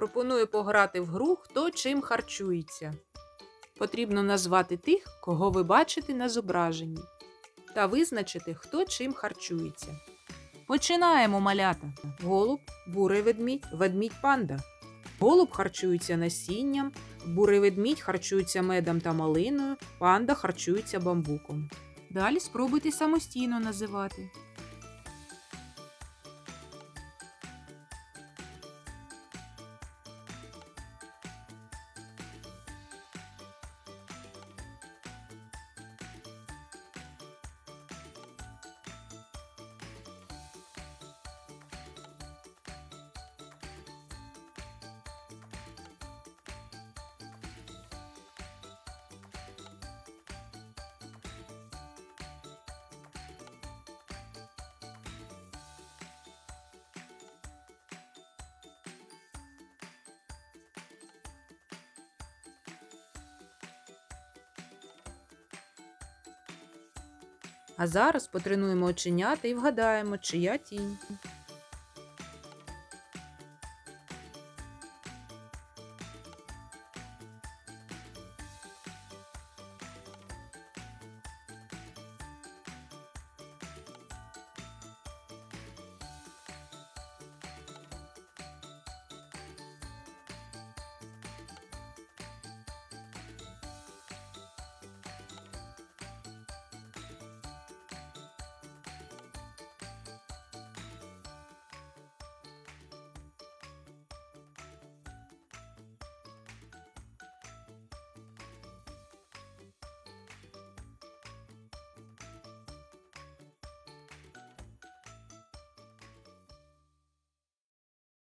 Пропоную пограти в гру Хто чим харчується. Потрібно назвати тих, кого ви бачите на зображенні, та визначити, хто чим харчується. Починаємо малята. Голуб, бурий ведмідь, ведмідь панда. Голуб харчується насінням, бурий ведмідь харчується медом та малиною, панда харчується бамбуком. Далі спробуйте самостійно називати. А зараз потренуємо оченята і вгадаємо, чия тінь.